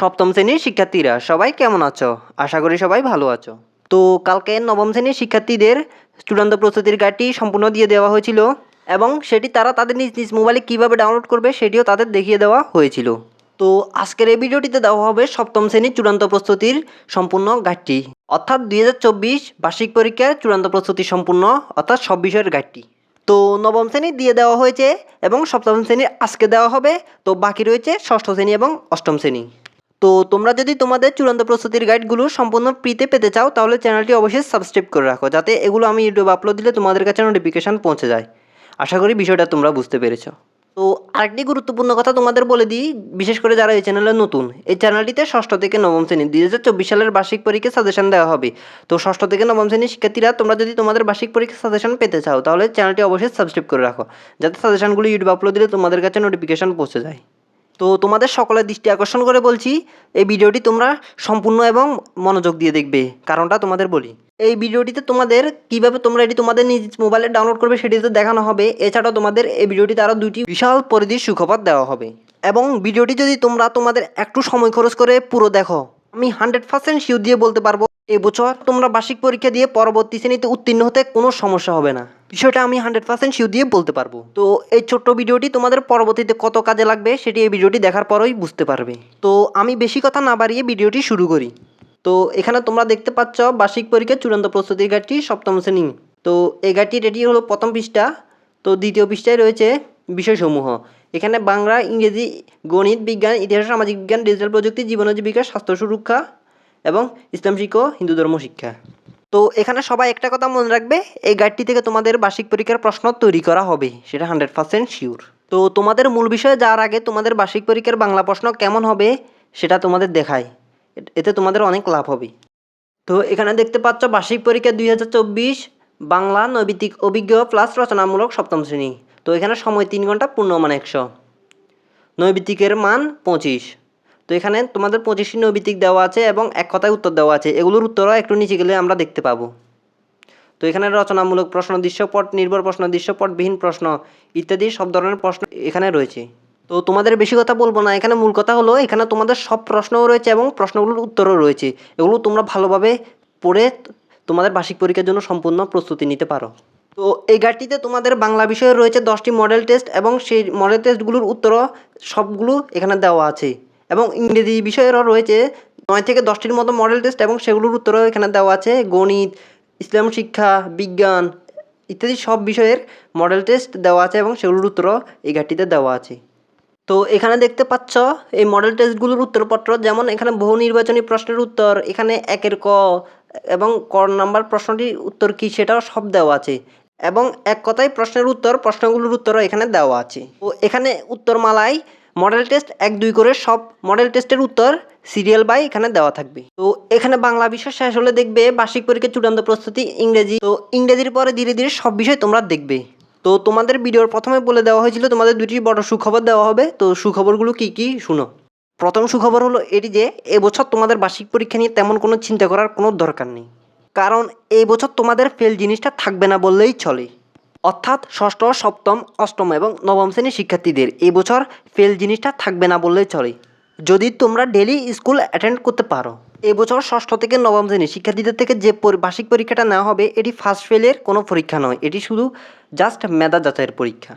সপ্তম শ্রেণির শিক্ষার্থীরা, সবাই কেমন আছো? আশা করি সবাই ভালো আছো। তো কালকে নবম শ্রেণির শিক্ষার্থীদের চূড়ান্ত প্রস্তুতির গাইডটি সম্পূর্ণ দিয়ে দেওয়া হয়েছিল এবং সেটি তারা তাদের নিজ নিজ মোবাইলে কীভাবে ডাউনলোড করবে সেটিও তাদের দেখিয়ে দেওয়া হয়েছিল। তো আজকের এই ভিডিওটিতে দেওয়া হবে সপ্তম শ্রেণির চূড়ান্ত প্রস্তুতির সম্পূর্ণ গাইডটি অর্থাৎ দুই হাজার চব্বিশ বার্ষিক পরীক্ষার চূড়ান্ত প্রস্তুতি সম্পূর্ণ, অর্থাৎ সব বিষয়ের গাইডটি তো নবম শ্রেণি দিয়ে দেওয়া হয়েছে এবং সপ্তম শ্রেণির আজকে দেওয়া হবে। তো বাকি রয়েছে ষষ্ঠ শ্রেণি এবং অষ্টম শ্রেণি। তো তোমরা যদি তোমাদের চূড়ান্ত প্রস্তুতির গাইডগুলো সম্পূর্ণ ফ্রিতে পেতে চাও, তাহলে চ্যানেলটি অবশ্যই সাবস্ক্রাইব করে রাখো, যাতে এগুলো আমি ইউটিউবে আপলোড দিলে তোমাদের কাছে নোটিফিকেশান পৌঁছে যায়। আশা করি বিষয়টা তোমরা বুঝতে পেরেছ। তো আরেকটি গুরুত্বপূর্ণ কথা তোমাদের বলে দিই, বিশেষ করে যারা এই চ্যানেলে নতুন, এই চ্যানেলটিতে ষষ্ঠ থেকে নবম শ্রেণি, দুই হাজার চব্বিশ সালের বার্ষিক পরীক্ষা সাজেশন দেওয়া হবে। তো ষষ্ঠ থেকে নবম শ্রেণির শিক্ষার্থীরা, তোমরা যদি তোমাদের বার্ষিক পরীক্ষা সাজেশন পেতে চাও, তাহলে চ্যানেলটি অবশ্যই সাবস্ক্রাইব করে রাখো, যাতে সাজেশনগুলো ইউটিউবে আপলোড দিলে তোমাদের কাছে নোটিফিকেশান পৌঁছে যায়। তো তোমাদের সকলের দৃষ্টি আকর্ষণ করে বলছি, এই ভিডিওটি তোমরা সম্পূর্ণ এবং মনোযোগ দিয়ে দেখবে, কারণটা তোমাদের বলি। এই ভিডিওটিতে তোমাদের কীভাবে তোমরা এটি তোমাদের নিজ মোবাইলে ডাউনলোড করবে সেটিতে দেখানো হবে, এছাড়াও তোমাদের এই ভিডিওটিতে আরও দুটি বিশাল পরিধির সুখবর দেওয়া হবে। এবং ভিডিওটি যদি তোমরা তোমাদের একটু সময় খরচ করে পুরো দেখো আমি হান্ড্রেড পার্সেন্ট শিওর দিয়ে বলতে পারব এবছর তোমরা বার্ষিক পরীক্ষা দিয়ে পরবর্তী শ্রেণীতে উত্তীর্ণ হতে কোনো সমস্যা হবে না। বিষয়টা আমি হান্ড্রেড পার্সেন্ট শিওর দিয়ে বলতে পারব। তো এই ছোট্ট ভিডিওটি তোমাদের পরবর্তীতে কত কাজে লাগবে সেটি এই ভিডিওটি দেখার পরই বুঝতে পারবে। তো আমি বেশি কথা না বাড়িয়ে ভিডিওটি শুরু করি। তো এখানে তোমরা দেখতে পাচ্ছ বার্ষিক পরীক্ষার চূড়ান্ত প্রস্তুতির গাইডটি সপ্তম শ্রেণি। তো এই গাইডটি এটি হলো প্রথম পৃষ্ঠা। তো দ্বিতীয় পৃষ্ঠায় রয়েছে বিষয়সমূহ। এখানে বাংলা, ইংরেজি, গণিত বিজ্ঞান, ইতিহাস, সামাজিক বিজ্ঞান, ডিজিটাল প্রযুক্তি, জীবন জীবিকা, স্বাস্থ্য সুরক্ষা এবং ইসলাম শিক্ষা হিন্দু ধর্ম শিক্ষা। তো এখানে সবাই একটা কথা মনে রাখবে, এই গাইডটি থেকে তোমাদের বার্ষিক পরীক্ষার প্রশ্ন তৈরি করা হবে, সেটা হান্ড্রেড পার্সেন্ট শিওর তো তোমাদের মূল বিষয়ে যাওয়ার আগে তোমাদের বার্ষিক পরীক্ষার বাংলা প্রশ্ন কেমন হবে, সেটা তোমাদের দেখায় এতে তোমাদের অনেক লাভ হবে। তো এখানে দেখতে পাচ্ছ, বার্ষিক পরীক্ষা দুই হাজার চব্বিশ বাংলা নৈবিত্তিক অভিজ্ঞ প্লাস রচনামূলক সপ্তম শ্রেণি। তো এখানে সময় তিন ঘণ্টা, পূর্ণ পূর্ণমান একশো। নৈবিত্তিকের মান পঁচিশ। তো এখানে তোমাদের পঁচিশটি নৈবিত্তিক দেওয়া আছে এবং এক কথায় উত্তর দেওয়া আছে। এগুলোর উত্তরও একটু নিচে গেলে আমরা দেখতে পাবো। তো এখানে রচনামূলক প্রশ্ন, দৃশ্যপট, নির্ভর প্রশ্ন, দৃশ্যপটবিহীন প্রশ্ন ইত্যাদি সব ধরনের প্রশ্ন এখানে রয়েছে। তো তোমাদের বেশি কথা বলব না। এখানে মূল কথা হলো, এখানে তোমাদের সব প্রশ্নও রয়েছে এবং প্রশ্নগুলোর উত্তরও রয়েছে। এগুলো তোমরা ভালোভাবে পড়ে তোমাদের বার্ষিক পরীক্ষার জন্য সম্পূর্ণ প্রস্তুতি নিতে পারো। তো এই গাড়িটিতে তোমাদের বাংলা বিষয়ে রয়েছে দশটি মডেল টেস্ট এবং সেই মডেল টেস্টগুলোর উত্তরও সবগুলো এখানে দেওয়া আছে। এবং ইংরেজি বিষয়েরও রয়েছে নয় থেকে দশটির মতো মডেল টেস্ট এবং সেগুলোর উত্তরও এখানে দেওয়া আছে। গণিত, ইসলাম শিক্ষা, বিজ্ঞান ইত্যাদি সব বিষয়ের মডেল টেস্ট দেওয়া আছে এবং সেগুলোর উত্তরও এই গাড়িটিতে দেওয়া আছে। তো এখানে দেখতে পাচ্ছ, এই মডেল টেস্টগুলোর উত্তরপত্র যেমন এখানে বহু নির্বাচনী প্রশ্নের উত্তর, এখানে একের ক এবং ক নাম্বার প্রশ্নটির উত্তর কী সেটাও সব দেওয়া আছে। এবং এক কথায় প্রশ্নের উত্তর, প্রশ্নগুলোর উত্তরও এখানে দেওয়া আছে। তো এখানে উত্তরমালায় মডেল টেস্ট এক, দুই করে সব মডেল টেস্টের উত্তর সিরিয়াল বাই এখানে দেওয়া থাকবে। তো এখানে বাংলা বিষয় শেষ হলে দেখবে বার্ষিক পরীক্ষার চূড়ান্ত প্রস্তুতি ইংরেজি। তো ইংরেজির পরে ধীরে ধীরে সব বিষয় তোমরা দেখবে। তো তোমাদের ভিডিওর প্রথমে বলে দেওয়া হয়েছিল তোমাদের দুটি বড় সুখবর দেওয়া হবে। তো সুখবরগুলো কি কি? শুনো। প্রথম সুখবর হলো এটি যে, এবছর তোমাদের বার্ষিক পরীক্ষা নিয়ে তেমন কোনো চিন্তা করার কোনো দরকার নেই। কারণ এই বছর তোমাদের ফেল জিনিসটা থাকবে না বললেই চলে। অর্থাৎ ষষ্ঠ, সপ্তম, অষ্টম এবং নবম শ্রেণির শিক্ষার্থীদের এই বছর ফেল জিনিসটা থাকবে না বললেই চলে। যদি তোমরা ডেলি স্কুল অ্যাটেন্ড করতে পারো এবছর ষষ্ঠ থেকে নবম শ্রেণির শিক্ষার্থীদের থেকে যে বার্ষিক পরীক্ষাটা নেওয়া হবে, এটি ফার্স্ট ফেলের কোনো পরীক্ষা নয়। এটি শুধু জাস্ট মেধা যাচাইয়ের পরীক্ষা।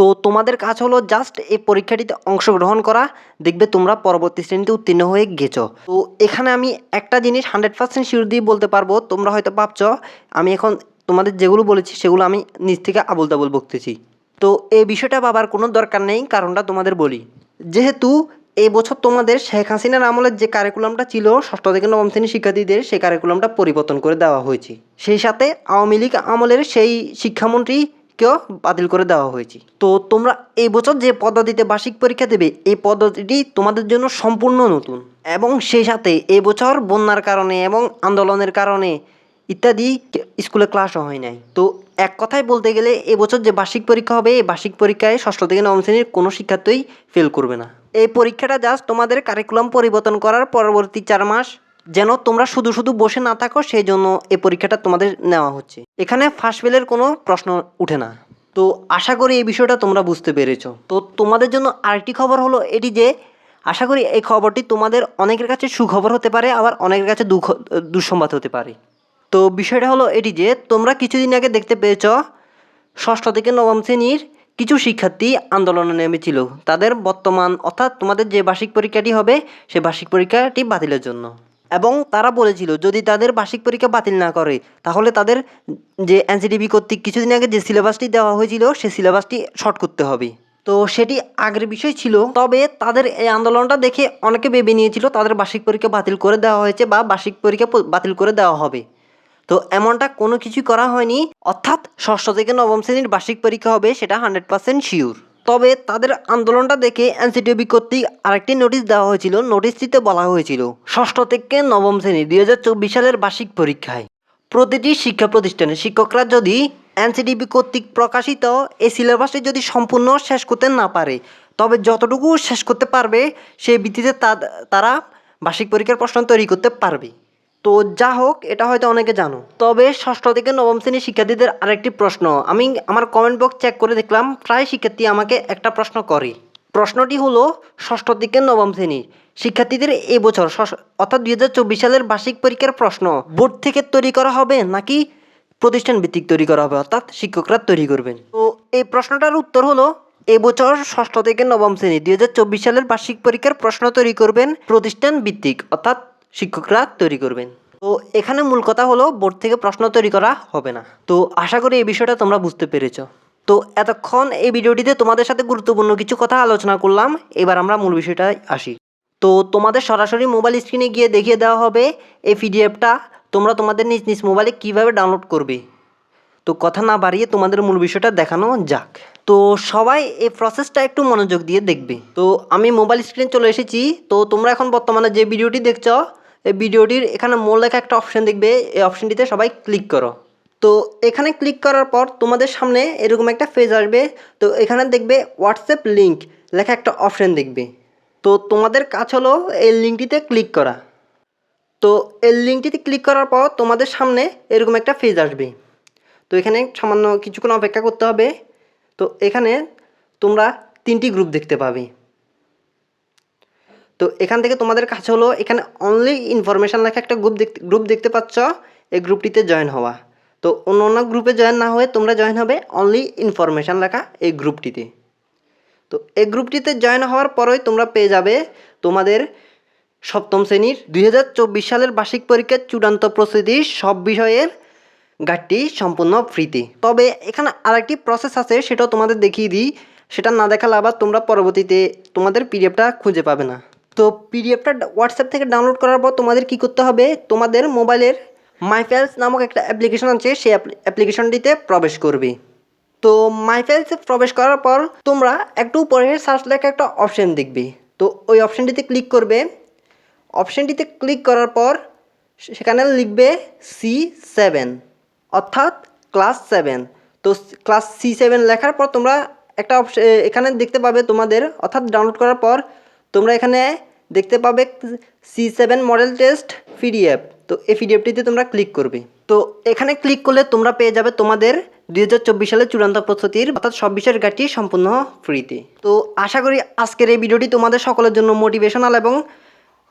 তো তোমাদের কাজ হলো জাস্ট এই পরীক্ষাটিতে অংশগ্রহণ করা। দেখবে তোমরা পরবর্তী শ্রেণীতে উত্তীর্ণ হয়ে গেছো। তো এখানে আমি একটা জিনিস হান্ড্রেড পার্সেন্ট শিওর দিয়ে বলতে পারব, তোমরা হয়তো ভাবছ, আমি এখন তোমাদের যেগুলো বলেছি সেগুলো আমি নিজ থেকে আবল তাবল বকতেছি। তো এই বিষয়টা ভাবার কোনো দরকার নেই, কারণটা তোমাদের বলি। যেহেতু এই বছর তোমাদের শেখ হাসিনার আমলের যে কারিকুলামটা ছিল, ষষ্ঠ থেকে নবম শ্রেণির শিক্ষার্থীদের সেই কারিকুলামটা পরিবর্তন করে দেওয়া হয়েছে। সেই সাথে আওয়ামী লীগ আমলের সেই শিক্ষামন্ত্রীকেও বাতিল করে দেওয়া হয়েছে। তো তোমরা এই বছর যে পদ্ধতিতে বার্ষিক পরীক্ষা দেবে, এই পদ্ধতিটি তোমাদের জন্য সম্পূর্ণ নতুন। এবং সেই সাথে এই বছর বন্যার কারণে এবং আন্দোলনের কারণে ইত্যাদি স্কুলে ক্লাসও হয় নাই। তো এক কথায় বলতে গেলে এবছর যে বার্ষিক পরীক্ষা হবে, এই বার্ষিক পরীক্ষায় ষষ্ঠ থেকে নবম শ্রেণির কোনো শিক্ষার্থীই ফেল করবে না। এই পরীক্ষাটা জাস্ট তোমাদের কারিকুলাম পরিবর্তন করার পরবর্তী চার মাস যেন তোমরা শুধু শুধু বসে না থাকো সেই জন্য এই পরীক্ষাটা তোমাদের নেওয়া হচ্ছে। এখানে ফার্স্ট ফেলের কোনো প্রশ্ন উঠে না। তো আশা করি এই বিষয়টা তোমরা বুঝতে পেরেছ। তো তোমাদের জন্য আরেকটি খবর হলো এটি যে, আশা করি এই খবরটি তোমাদের অনেকের কাছে সুখবর হতে পারে, আবার অনেকের কাছে দুঃখ, দুঃসংবাদ হতে পারে। তো বিষয়টা হলো এটি যে, তোমরা কিছুদিন আগে দেখতে পেয়েছ, ষষ্ঠ থেকে নবম শ্রেণির কিছু শিক্ষার্থী আন্দোলনে নেমেছিল। তাদের বর্তমান, অর্থাৎ তোমাদের যে বার্ষিক পরীক্ষাটি হবে, সে বার্ষিক পরীক্ষাটি বাতিলের জন্য। এবং তারা বলেছিল, যদি তাদের বার্ষিক পরীক্ষা বাতিল না করে, তাহলে তাদের যে এনসিডিবি কর্তৃক কিছুদিন আগে যে সিলেবাসটি দেওয়া হয়েছিল, সে সিলেবাসটি শর্ট করতে হবে। তো সেটি আগের বিষয় ছিল, তবে তাদের এই আন্দোলনটা দেখে অনেকে ভেবে নিয়েছিল, তাদের বার্ষিক পরীক্ষা বাতিল করে দেওয়া হয়েছে বা বার্ষিক পরীক্ষা বাতিল করে দেওয়া হবে। তো এমনটা কোনো কিছু করা হয়নি, অর্থাৎ ষষ্ঠ থেকে নবম শ্রেণির বার্ষিক পরীক্ষা হবে, সেটা হান্ড্রেড পার্সেন্ট শিওর তবে তাদের আন্দোলনটা দেখে এনসিটিভি কর্তৃক আরেকটি নোটিশ দেওয়া হয়েছিল। নোটিশটিতে বলা হয়েছিল, ষষ্ঠ থেকে নবম শ্রেণি দুই হাজার চব্বিশ সালের বার্ষিক পরীক্ষায় প্রতিটি শিক্ষা প্রতিষ্ঠানে শিক্ষকরা যদি এনসিডিবি কর্তৃক প্রকাশিত এই সিলেবাসটি যদি সম্পূর্ণ শেষ করতে না পারে, তবে যতটুকু শেষ করতে পারবে, সেই ভিত্তিতে তারা বার্ষিক পরীক্ষার প্রশ্ন তৈরি করতে পারবে। তো যা হোক, এটা হয়তো অনেকে জানো। তবে ষষ্ঠ থেকে নবম শ্রেণির শিক্ষার্থীদের আরেকটি প্রশ্ন। আমি আমার কমেন্ট বক্স চেক করে দেখলাম, প্রায় শিক্ষার্থী আমাকে একটা প্রশ্ন করে। প্রশ্নটি হলো, ষষ্ঠ থেকে নবম শ্রেণির শিক্ষার্থীদের এবছর ষষ্ঠ- অর্থাৎ দুই হাজার চব্বিশ সালের বার্ষিক পরীক্ষার প্রশ্ন, বোর্ড থেকে তৈরি করা হবে নাকি প্রতিষ্ঠান ভিত্তিক তৈরি করা হবে, অর্থাৎ শিক্ষকরা তৈরি করবেন? তো এই প্রশ্নটার উত্তর হলো এবছর ষষ্ঠ থেকে নবম শ্রেণি দুই হাজার চব্বিশ সালের বার্ষিক পরীক্ষার প্রশ্ন তৈরি করবেন প্রতিষ্ঠান ভিত্তিক, অর্থাৎ শিক্ষকরা তৈরি করবেন। তো এখানে মূল কথা হলো, বোর্ড থেকে প্রশ্ন তৈরি করা হবে না। তো আশা করি এই বিষয়টা তোমরা বুঝতে পেরেছ। তো এতক্ষণ এই ভিডিওটিতে তোমাদের সাথে গুরুত্বপূর্ণ কিছু কথা আলোচনা করলাম। এবার আমরা মূল বিষয়টায় আসি। তো তোমাদের সরাসরি মোবাইল স্ক্রিনে গিয়ে দেখিয়ে দেওয়া হবে এই পিডিএফটা। তোমরা তোমাদের নিজ নিজ মোবাইলে কীভাবে ডাউনলোড করবে। তো কথা না বাড়িয়ে তোমাদের মূল বিষয়টা দেখানো যাক। তো সবাই এই প্রসেসটা একটু মনোযোগ দিয়ে দেখবে। তো আমি মোবাইল স্ক্রিনে চলে এসেছি। তো তোমরা এখন বর্তমানে যে ভিডিওটি দেখছ এই ভিডিওটির এখানে মোল লেখা একটা অপশন দেখবে। এই অপশনটিতে সবাই ক্লিক করো। তো এখানে ক্লিক করার পর তোমাদের সামনে এরকম একটা পেজ আসবে। তো এখানে দেখবে হোয়াটসঅ্যাপ লিঙ্ক লেখা একটা অপশন দেখবে। তো তোমাদের কাজ হলো এই লিঙ্কটিতে ক্লিক করা। তো এই লিঙ্কটিতে ক্লিক করার পর তোমাদের সামনে এরকম একটা পেজ আসবে। তো এখানে সামান্য কিছুক্ষণ অপেক্ষা করতে হবে। তো এখানে তোমরা তিনটি গ্রুপ দেখতে পাবে। তো এখান থেকে তোমাদের কাছে হলো, এখানে অনলি ইনফরমেশান লেখা একটা গ্রুপ দেখতে গ্রুপ দেখতে পাচ্ছ, এই গ্রুপটিতে জয়েন হওয়া। তো অন্য অন্য গ্রুপে জয়েন না হয়ে তোমরা জয়েন হবে অনলি ইনফরমেশান লেখা এই গ্রুপটিতে তো এই গ্রুপটিতে জয়েন হওয়ার পরেই তোমরা পেয়ে যাবে তোমাদের সপ্তম শ্রেণির দুই হাজার চব্বিশ সালের বার্ষিক পরীক্ষার চূড়ান্ত প্রস্তুতির সব বিষয়ের গাইডটি সম্পূর্ণ ফ্রিতে তবে এখানে আরেকটি প্রসেস আছে, সেটাও তোমাদের দেখিয়ে দিই। সেটা না দেখালে আবার তোমরা পরবর্তীতে তোমাদের পিডিএফটা খুঁজে পাবে না। তো পিডিএফটা হোয়াটসঅ্যাপ থেকে ডাউনলোড করার পর তোমাদের কি করতে হবে? তোমাদের মোবাইলের মাইফাইলস নামক একটা অ্যাপ্লিকেশন আছে, সেই অ্যাপ্লিকেশনটিতে প্রবেশ করবে। তো মাইফাইলসে প্রবেশ করার পর তোমরা একটু উপরে সার্চ লেখা একটা অপশন দেখবে। তো ওই অপশনটিতে ক্লিক করবে। অপশনটিতে ক্লিক করার পর সেখানে লিখবে সি সেভেন অর্থাৎ ক্লাস সেভেন তো ক্লাস সি সেভেন লেখার পর তোমরা একটা অপশন এখানে দেখতে পাবে তোমাদের, অর্থাৎ ডাউনলোড করার পর তোমরা এখানে দেখতে পাবে C seven model test PDF তো এই পিডিএফটিতে তোমরা ক্লিক করবে। তো এখানে ক্লিক করলে তোমরা পেয়ে যাবে তোমাদের দুই হাজার চব্বিশ সালের চূড়ান্ত প্রস্তুতির, অর্থাৎ সব বিষয়ের গাইডটি সম্পূর্ণ ফ্রিতে তো আশা করি আজকের এই ভিডিওটি তোমাদের সকলের জন্য মোটিভেশনাল এবং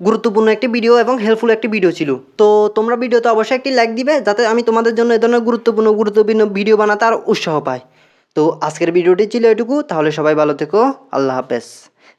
গুরুত্বপূর্ণ একটি ভিডিও এবং হেল্পফুল একটি ভিডিও ছিল। তো তোমরা ভিডিওতে অবশ্যই একটি লাইক দিবে, যাতে আমি তোমাদের জন্য এ ধরনের গুরুত্বপূর্ণ গুরুত্বপূর্ণ ভিডিও বানাতে আর উৎসাহ পাই। তো আজকের ভিডিওটি ছিল এটুকু, তাহলে সবাই ভালো থেকো, আল্লাহ হাফেজ।